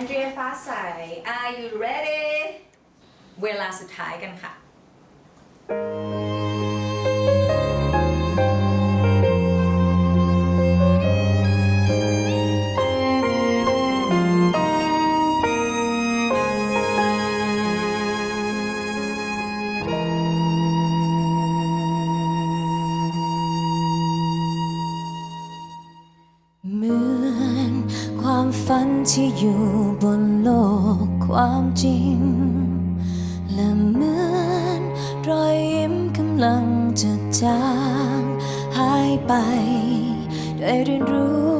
นเดรียฟ้าใส Are you ready เวลาสุดท้ายกันค่ะ ฝันที่อยู่บนโลกความจริง และเหมือนรอยยิ้มกำลังจะจางหายไป ได้เรียนรู้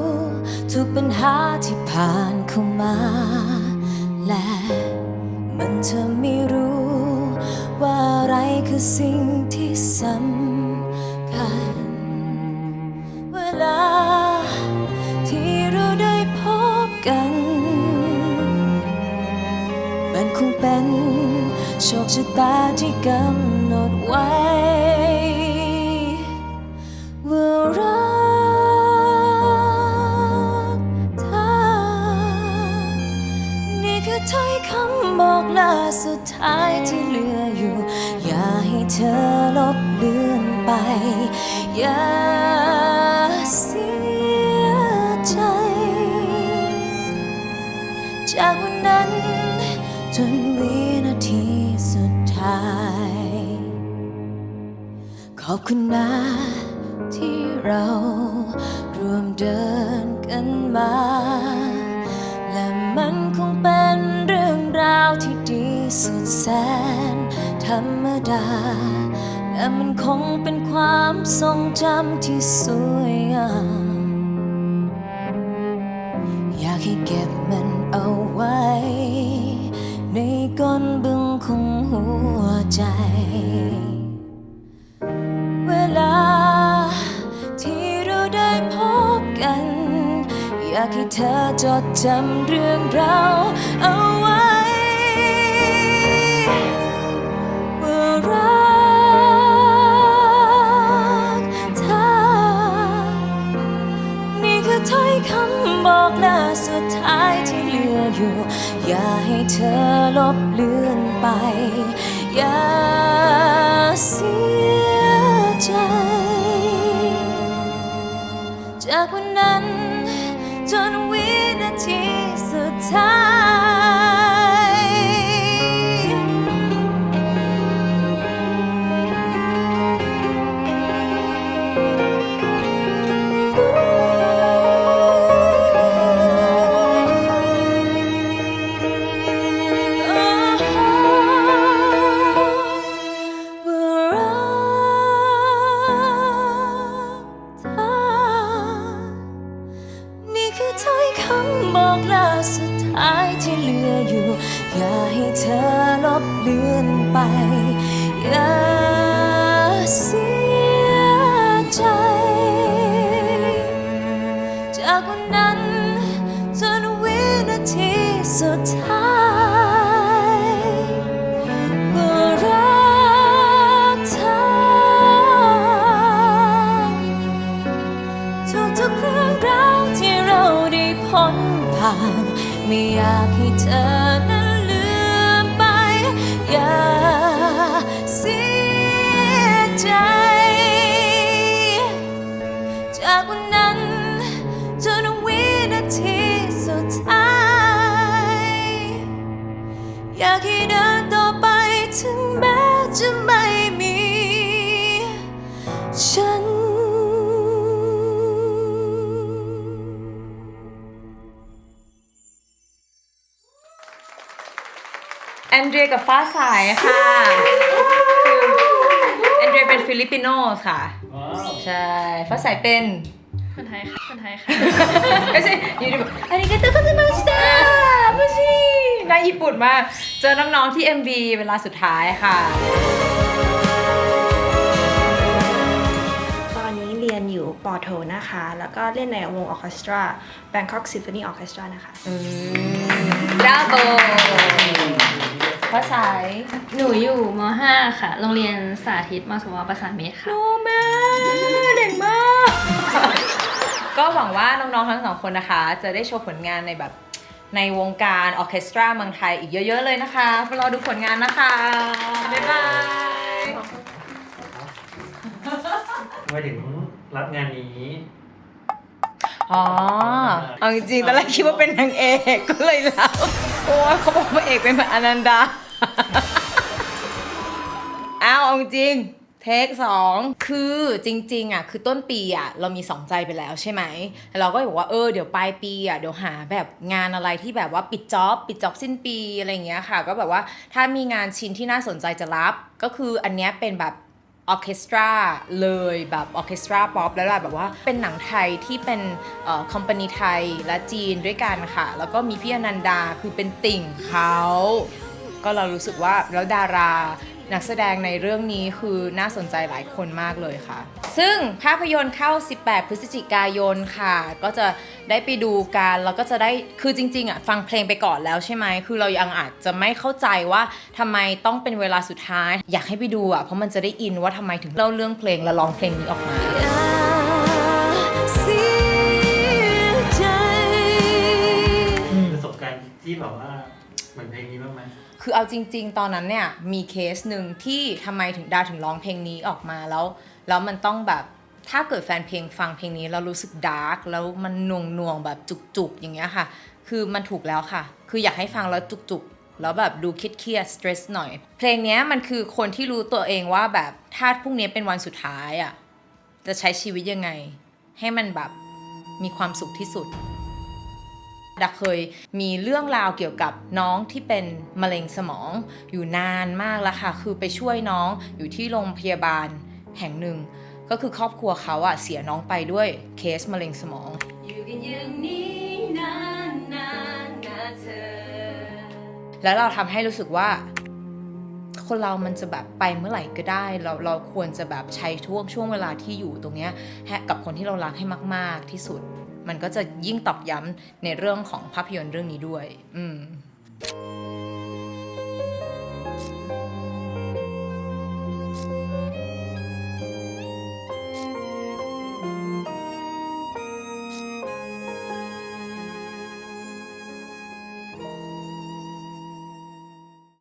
ทุกปัญหาที่ผ่านเข้ามา และมันเธอไม่รู้ ว่าอะไรคือสิ่งที่สำคัญ ชคชะตาที่กำหนดไว้ ว่ารักเธอ นี่คือถ้อยคำบอกลาสุดท้ายที่เหลืออยู่ อย่าให้เธอลบเลือนไป อย่าเสียใจ จากวัน อบคุณนะที่เราร่วมเดินกันมา และมันคงเป็นเรื่องราวที่ดีสุดแสนธรรมดา และมันคงเป็นความทรงจำที่สวยงามอยากให้เก็บมันเอาไว้ ในก้นบึงของหัวใจากให้เธอจดจำเรื่องราวเอาไว้ ว่ารักเธอ นี่คือถ้อยคำบอกลาสุดท้ายที่เหลืออยู่ อย่าให้เธอลบเลือนไป อย่าเสียใจ จากวันนั้น นา ออยู่ อย่าให้เธอลบเลือนไป อย่าเสียใจ จากวันนั้นจนวินาทีสุดท้ายว่ารักเธอทุกทุกๆเรื่องราวที่เราได้พ้นผ่าน ไม่อยากให้เธอนั้นลืมไป อย่าเสียใจ แอนเดรียกับฟ้าใสค่ะคือแอนเดรียเป็นฟิลิปปิโนค่ะ ใช่ ฟ้าใสเป็นคนไทยค่ะคนไทยค่ะไม่ใช่อยูดีแบบอันนี้ก็ต้องมาสตาไม่ใช่น่าญี่ปุ่นมากเจอน้องๆที่ MV เวลาสุดท้ายค่ะ ตอนนี้เรียนอยู่ปอโทนะคะ แล้วก็เล่นในวงออร์เคสตรา Bangkok Symphony Orchestra นะคะ อืม บราโบ ฟ้าใสหนูอยู่ม .5 ค่ะ โรงเรียนสาธิตมสวประสานมิตรค่ะโนแม่เด็กมาก ก็หวังว่าน้องๆทั้งสองคนนะคะ จะได้โชว์ผลงานในแบบในวงการออร์เคสตราเมืองไทยอีกเยอะ ๆ เลยนะคะไปรอดูผลงานนะคะ บ๊ายบาย ทำไมถึงรับงานนี้ อ๋อเอาจริงๆตอนแรกคิดว่าเป็นนางเอกก็เลยรับเพราะว่าเขาบอกว่าเอกเป็นอนันดาอ้าวเอาจริงเทคสองคือจริงๆอะคือต้นปีอะเรามีสองใจไปแล้วใช่ไหมแล้วเราก็บอกว่าเออเดี๋ยวปลายปีอะเดี๋ยวหาแบบงานอะไรที่แบบว่าปิดจ็อบปิดจ็อบสิ้นปีอะไรอย่างเงี้ยค่ะ ก็แบบว่าถ้ามีงานชิ้นที่น่าสนใจจะรับ ก็คืออันเนี้ยเป็นแบบ ออเคสตราเลยแบบออเคสตราป๊อปแล้วแบบว่าเป็นหนังไทยที่เป็นคอมพานีไทยและจีนด้วยกันค่ะ แล้วก็มีพี่อนันดาคือเป็นติ่งเขาก็เรารู้สึกว่าแล้วดารา นักแสดงในเรื่องนี้คือน่าสนใจหลายคนมากเลยค่ะ ซึ่งภาพยนตร์เข้า 18 พฤศจิกายนค่ะ ก็จะได้ไปดูกันแล้วก็จะได้คือจริงๆอะฟังเพลงไปก่อนแล้วใช่ไหมคือเรายังอาจจะไม่เข้าใจว่าทำไมต้องเป็นเวลาสุดท้าย อยากให้ไปดูอะเพราะมันจะได้อินว่าทำไมถึงเล่าเรื่องเพลงและร้องเพลงนี้ออกมาอย่าเสียใจประสบการณ์ที่แบบว่าเห มือนเพลงนี้บ้างไหมคือเอาจริง ๆ ตอนนั้นเนี่ยมีเคสหนึ่งที่ทำไมถึงดาวถึงร้องเพลงนี้ออกมาแล้วแล้วมันต้องแบบถ้าเกิดแฟนเพลงฟังเพลงนี้แล้วรู้สึกดาร์กแล้วมันหน่วงน่วงแบบจุกๆ อย่างเงี้ยค่ะ คือมันถูกแล้วค่ะ คืออยากให้ฟังแล้วจุกๆ แล้วแบบดูเครียดสเตรสหน่อย เพลงเนี้ยมันคือคนที่รู้ตัวเองว่าแบบถ้าพรุ่งนี้เป็นวันสุดท้ายอะ่ะจะใช้ชีวิตยังไง ให้มันแบบมีความสุขที่สุด ดาเคยมีเรื่องราวเกี่ยวกับน้องที่เป็นมะเร็งสมองอยู่นานมากแล้วค่ะ คือไปช่วยน้องอยู่ที่โรงพยาบาลแห่งหนึ่ง ก็คือครอบครัวเขาอะเสียน้องไปด้วยเคสมะเร็งสมอง อยู่กันอย่างนี้นานนานนะเธอ แล้วเราทำให้รู้สึกว่า คนเรามันจะแบบไปเมื่อไหร่ก็ได้ เราเราควรจะแบบใช้ช่วงช่วงเวลาที่อยู่ตรงเนี้ยให้กับคนที่เรารักให้มาก ๆที่สุด มันก็จะยิ่งตอกย้ำในเรื่องของภาพยนตร์เรื่องนี้ด้วย อืม